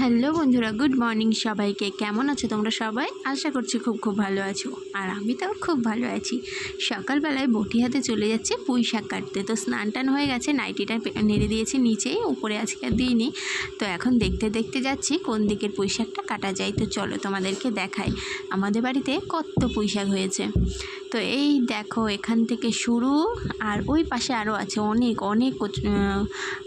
Hello বন্ধুরা, good morning সবাইকে। কেমন আছো তোমরা সবাই? আশা করছি খুব খুব ভালো আছো। আর আমি তো খুব ভালো আছি। সকালবেলায় বটি হাতে চলে যাচ্ছে পুঁই শাক কাটতে। তো স্নান টান হয়ে গেছে, নাইটিটা নেড়ে দিয়েছি নিচেই উপরে আজকে আর দিইনি। তো এখন দেখতে দেখতে যাচ্ছি কোন দিকের পুঁই শাকটা কাটা যায়। তো চলো তোমাদেরকে দেখাই। আমাদের বাড়িতে কত পুঁই শাক হয়েছে। তো এই দেখো, এখান থেকে শুরু। আর ওই পাশে আরও আছে অনেক অনেক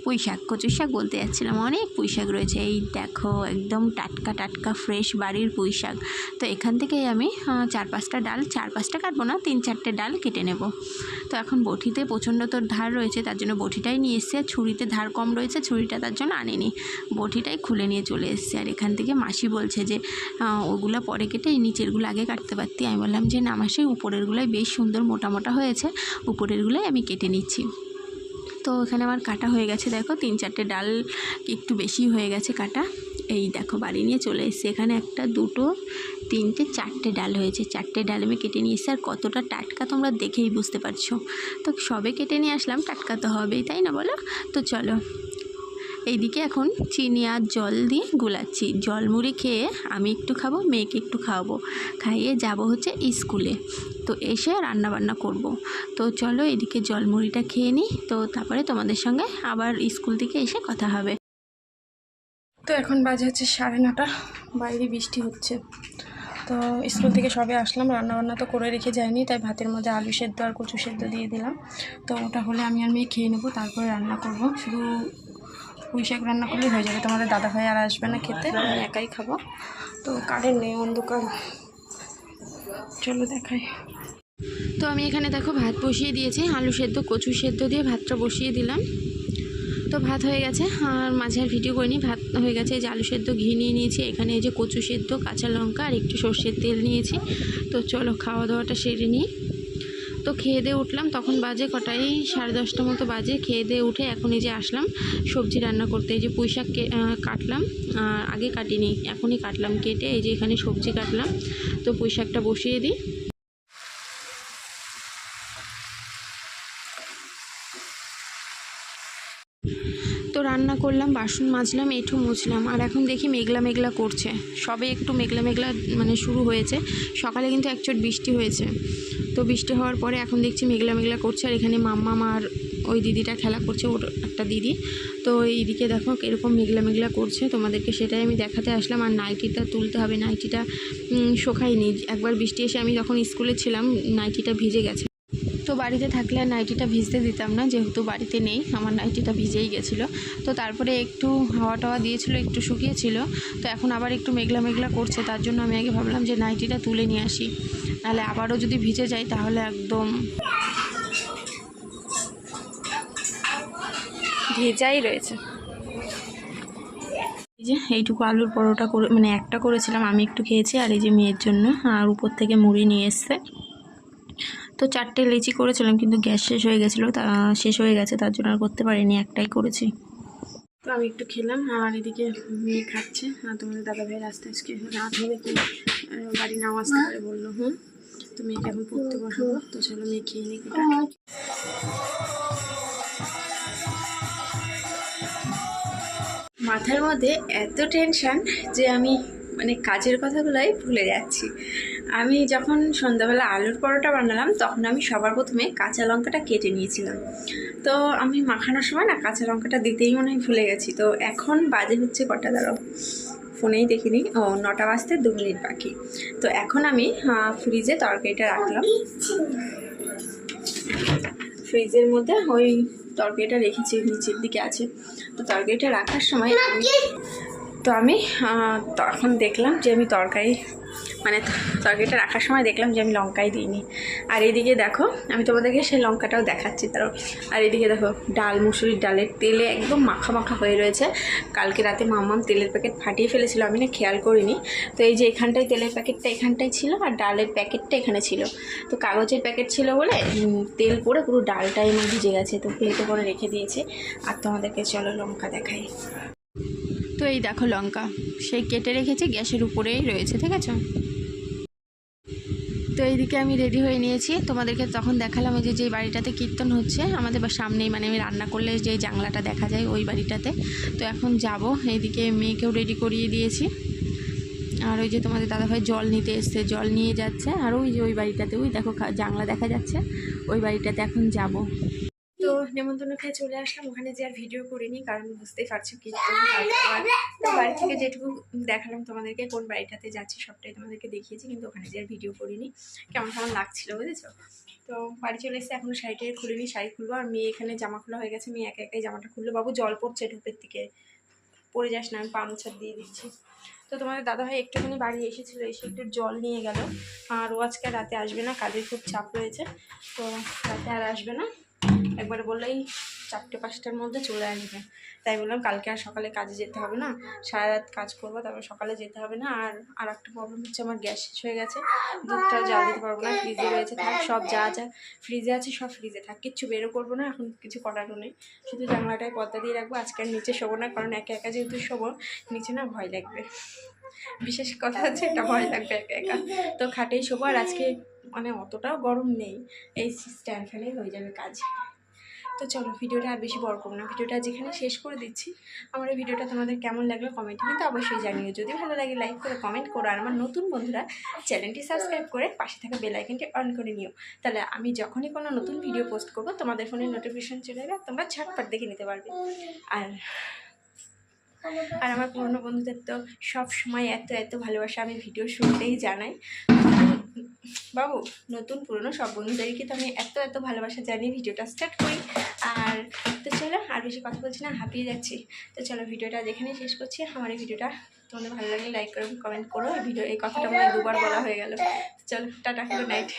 পুঁই শাক কচু শাক বলতে যাচ্ছিলাম, অনেক পুঁই শাক রয়েছে। এই দেখো, একদম টাটকা টাটকা, ফ্রেশ বাড়ির পুঁই শাক তো এখান থেকেই আমি চার পাঁচটা ডাল, চার পাঁচটা কাটবো না, তিন চারটে ডাল কেটে নেব। তো এখন বটিতে প্রচণ্ড তোর ধার রয়েছে, তার জন্য বটিটাই নিয়ে এসছে। ছুরিতে ধার কম রয়েছে, ছুরিটা তার জন্য আনেনি। বটিটাই খুলে নিয়ে চলে এসছে। আর এখান থেকে মাসি বলছে যে ওগুলো পরে কেটে নিচেরগুলো আগে কাটতে পারতি। আমি বললাম যে, না মাসি উপরেরগুলোই বেশ সুন্দর মোটা মোটা হয়েছে। উপরেরগুলোই আমি কেটে নিচ্ছি। তো এখানে আমার কাটা হয়ে গেছে, দেখো তিন চারটে ডাল একটু বেশি হয়ে গেছে কাটা। এই দেখো বাড়ি নিয়ে চলে এসেছি। এখানে একটা, দুটো, তিনটে, চারটে ডাল হয়েছে। চারটে ডাল আমি কেটে নিয়ে এসেছি। আর কতটা টাটকা তোমরা দেখেই বুঝতে পারছ। তো সবে কেটে নিয়ে আসলাম, টাটকা তো হবেই, তাই না বলো? তো চলো এইদিকে এখন চিনি আর জল দিয়ে গুলাচ্ছি। জল মুড়ি খেয়ে আমি একটু খাব, মেয়েকে একটু খাওয়াবো। খাইয়ে যাব হচ্ছে স্কুলে। তো এসে রান্না বান্না করব। তো চলো এদিকে জল মুড়িটা খেয়ে নিই। তো তারপরে তোমাদের সঙ্গে আবার স্কুল থেকে এসে কথা হবে। তো এখন বাজে হচ্ছে সাড়ে নটা। বাইরে বৃষ্টি হচ্ছে। তো স্কুল থেকে সবে আসলাম। রান্নাবান্না তো করে রেখে যায়নি তাই ভাতের মধ্যে আলু সেদ্ধ আর কচু সেদ্ধ দিয়ে দিলাম। তো ওটা হলে আমি আর মেয়ে খেয়ে নেব, তারপরে রান্না করব। শুধু পুঁই শাক রান্না করলেই হয়ে যাবে। তোমাদের দাদা ভাই আর আসবে না খেতে, আমি একাই খাব। তো কারেন্ট নেই, অন্ধকার। চলো দেখাই। তো আমি এখানে দেখো ভাত বসিয়ে দিয়েছি, আলু সেদ্ধ, কচু সেদ্ধ দিয়ে ভাতটা বসিয়ে দিলাম। তো ভাত হয়ে গেছে, আর মাঝে আর ভিডিও করিনি, ভাত হয়ে গেছে, এই যে আলু সেদ্ধ ঘি নিয়ে নিয়েছি, এখানে এই যে কচু সেদ্ধ, কাঁচা লঙ্কা, আর একটু সর্ষের তেল নিয়েছি। তো চলো খাওয়া দাওয়াটা সেরে নিই। তো খেয়ে দিয়ে উঠলাম। তখন বাজে কটাই সাড়ে দশটা মতো বাজে। খেয়ে দিয়ে উঠে এখন এই যে আসলাম। সবজি রান্না করতে। এই যে পুঁই শাক কাটলাম। আগে কাটিনি, এখনই কাটলাম কেটে। এই যে এখানে সবজি কাটলাম। তো পুঁই শাকটা বসিয়ে দিই। তো রান্না করলাম, বাসন মাজলাম, এঁঠো মুছলাম। আর এখন দেখি মেঘলা মেঘলা করছে। সবে একটু মেঘলা মেঘলা মানে শুরু হয়েছে। সকালে কিন্তু একচোট বৃষ্টি হয়েছে। তো বৃষ্টি হওয়ার পরে এখন দেখছি মেঘলা মেঘলা করছে, আর এখানে মাম্মা মার ওই দিদিটা খেলা করছে, ওর একটা দিদি। তো এইদিকে দেখো এরকম মেঘলা মেঘলা করছে, তোমাদেরকে সেটাই আমি দেখাতে আসলাম। আর নাইটিটা তুলতে হবে, নাইটিটা শোখাইনি একবার বৃষ্টি এসে আমি যখন স্কুলে ছিলাম, নাইটিটা ভিজে গেছে। বাড়িতে থাকলে নাইটিটা ভিজতে দিতাম না, যেহেতু বাড়িতে নেই, আমার নাইটিটা ভিজেই গেছিল। তো তারপরে একটু হাওয়া টাওয়া দিয়েছিল, একটু শুকিয়েছিল। তো এখন আবার একটু মেঘলা মেঘলা করছে, তার জন্য আমি আগে ভাবলাম যে নাইটিটা তুলে নিয়ে আসি। নাহলে আবারও যদি ভিজে যায়, তাহলে একদম ভেজাই রয়েছে। এই যে এইটুকু আলুর পরোটা করে মানে একটা করেছিলাম, আমি একটু খেয়েছি, আর এই যে মেয়ের জন্য, আর উপর থেকে মুড়ি নিয়ে এসছে। তো চারটে লেচি করেছিলাম, কিন্তু গ্যাস শেষ হয়ে গেছিল, তা শেষ হয়ে গেছে, তার জন্য আর করতে পারিনি, একটাই করেছি। তো আমি একটু খেলাম আর এদিকে মেয়ে খাচ্ছে, আর তোমাদের দাদা ভাইয়ের আস্তে আজকে রাত হবে কি বাড়ি নাও আসতে পারে বলল, হুম? তো মেয়েকে এখন পড়তে বসাবো, তো চলো মেয়ে খেয়ে নিই মাথার মধ্যে এত টেনশন যে আমি মানে কাজের কথাগুলোই ভুলে যাচ্ছি। আমি যখন সন্ধ্যাবেলা আলুর পরোটা বানালাম, তখন আমি সবার প্রথমে কাঁচা লঙ্কাটা কেটে নিয়েছিলাম। তো আমি মাখানোর সময় না কাঁচা লঙ্কাটা দিতেই মনে হয় ভুলে গেছি। তো এখন বাজে হচ্ছে কটা দাঁড়াও, ফোনেই দেখিনি। ও, নটা বাজতে দু মিনিট বাকি। তো এখন আমি ফ্রিজে তরকারিটা রাখলাম। ফ্রিজের মধ্যে ওই তরকারিটা রেখেছি, নিচের দিকে আছে। তো তরকারিটা রাখার সময় তো আমি তখন দেখলাম যে আমি তরকারি মানে তরকারিটা রাখার সময় দেখলাম যে আমি লঙ্কাই দিইনি। আর এদিকে দেখো, আমি তোমাদেরকে সেই লঙ্কাটাও দেখাচ্ছি তারও আর এদিকে দেখো, ডাল, মুসুরির ডালের তেলে একদম মাখা মাখা হয়ে রয়েছে। কালকে রাতে মামাম তেলের প্যাকেট ফাটিয়ে ফেলেছিল, আমি না খেয়াল করিনি। তো এই যে এখানটায় তেলের প্যাকেটটা এখানটায় ছিল আর ডালের প্যাকেটটা এখানে ছিল। তো কাগজের প্যাকেট ছিল বলে তেল পড়ে পুরো ডালটাই আমার ভিজে গেছে, তো প্লেটে করে রেখে দিয়েছে। আর তোমাদেরকে চলো লঙ্কা দেখাই। তো এই দেখো লঙ্কা। সেই কেটে রেখেছি, গ্যাসের উপরেই রয়েছে, ঠিক আছে? তো এইদিকে আমি রেডি হয়ে নিয়েছি। তোমাদেরকে তখন দেখালাম যে যেই বাড়িটাতে কীর্তন হচ্ছে, আমাদের সামনেই মানে আমি রান্না করলে যে জানলাটা দেখা যায় ওই বাড়িটাতে। তো এখন যাব, এইদিকে মেয়েকেও রেডি করিয়ে দিয়েছি। আর ওই যে তোমাদের দাদাভাই জল নিতে এসছে, জল নিয়ে যাচ্ছে। আর ওই যে ওই বাড়িটাতে, ওই দেখো জানলা দেখা যাচ্ছে, ওই বাড়িটাতে এখন যাব। তো নেমন্তন্ন খেয়ে চলে আসলাম। ওখানে যে আর ভিডিও করিনি কারণ বুঝতেই পারছ কি তো বাড়ি থেকে যেটুকু দেখালাম তোমাদেরকে কোন বাড়িটাতে যাচ্ছি সবটাই তোমাদেরকে দেখিয়েছি কিন্তু ওখানে যে আর ভিডিও করিনি। কেমন কেমন লাগছিল বুঝেছ? তো বাড়ি চলে এসে এখনও শাড়িটা খুলিনি শাড়ি খুলবো। আর মেয়ে এখানে জামা খোলা হয়ে গেছে মেয়ে একা একাই জামাটা খুললো। বাবু জল পড়ছে ঢোপের থেকে পড়ে যাস না আমি পাঞ্চার দিয়ে দিচ্ছি। তো তোমাদের দাদাভাই একটুখানি বাড়ি এসেছিল এসে একটু জল নিয়ে গেল। আর ও আজকে রাতে আসবে না কাজের খুব চাপ রয়েছে। তো রাতে আর আসবে না। একবারে বললেই চারটে, পাঁচটার মধ্যে চলে আসবে। তাই বললাম কালকে আর সকালে কাজে যেতে হবে না। সারা রাত কাজ করব, তারপর সকালে যেতে হবে না। আর আর একটা প্রবলেম হচ্ছে আমার গ্যাস শেষ হয়ে গেছে। দুধটা জাল দিতে পারব না। ফ্রিজে রয়েছে, থাক, সব যা যা ফ্রিজে আছে সব ফ্রিজে থাক। কিচ্ছু বেরো করব না, এখন কিছু করারও নেই। শুধু জানলাটায় পর্দা দিয়ে রাখব। আজকে আর নিচে শোবো না, কারণ একা একা যেহেতু শোবো, নিচে না ভয় লাগবে। বিশেষ কথা হচ্ছে এটা ভয় লাগবে একা একা। তো খাটেই শোবো। আর আজকে মানে অতটাও গরম নেই। এই স্ট্যান্ড ফ্যানেই হয়ে যাবে কাজ। তো চলো ভিডিওটা আর বেশি বড় করব না। ভিডিওটা যেখানে শেষ করে দিচ্ছি। আমার এই ভিডিওটা তোমাদের কেমন লাগল কমেন্টে কিন্তু অবশ্যই জানিও। যদি ভালো লাগে লাইক করে কমেন্ট করো। আর আমার নতুন বন্ধুরা, চ্যানেলটি সাবস্ক্রাইব করে পাশে থাকা বেল আইকনটি অন করে নিও। তাহলে আমি যখনই কোনো নতুন ভিডিও পোস্ট করব, তোমাদের ফোনে নোটিফিকেশন চলে যাবে তোমরা ঝটপট দেখে নিতে পারবে। আর আর আমার পুরনো বন্ধুদের তো সব সময় এত এত ভালোবাসা আমি ভিডিও শুনতেই জানাই। বাবু, নতুন পুরনো সব বন্ধুদেরকে তো আমি এত এত ভালোবাসা জানি ভিডিওটা স্টার্ট করি। আর তো চলো, আর বেশি কথা বলছি না, হাঁপিয়ে যাচ্ছি। তো চলো, ভিডিওটা যেখানে শেষ করছি। আমার এই ভিডিওটা তোমাদের ভালো লাগলে লাইক করো কমেন্ট করো। ভিডিও এই কথাটা মনে দুবার বলা হয়ে গেল। চলো, টাটা গুড নাইট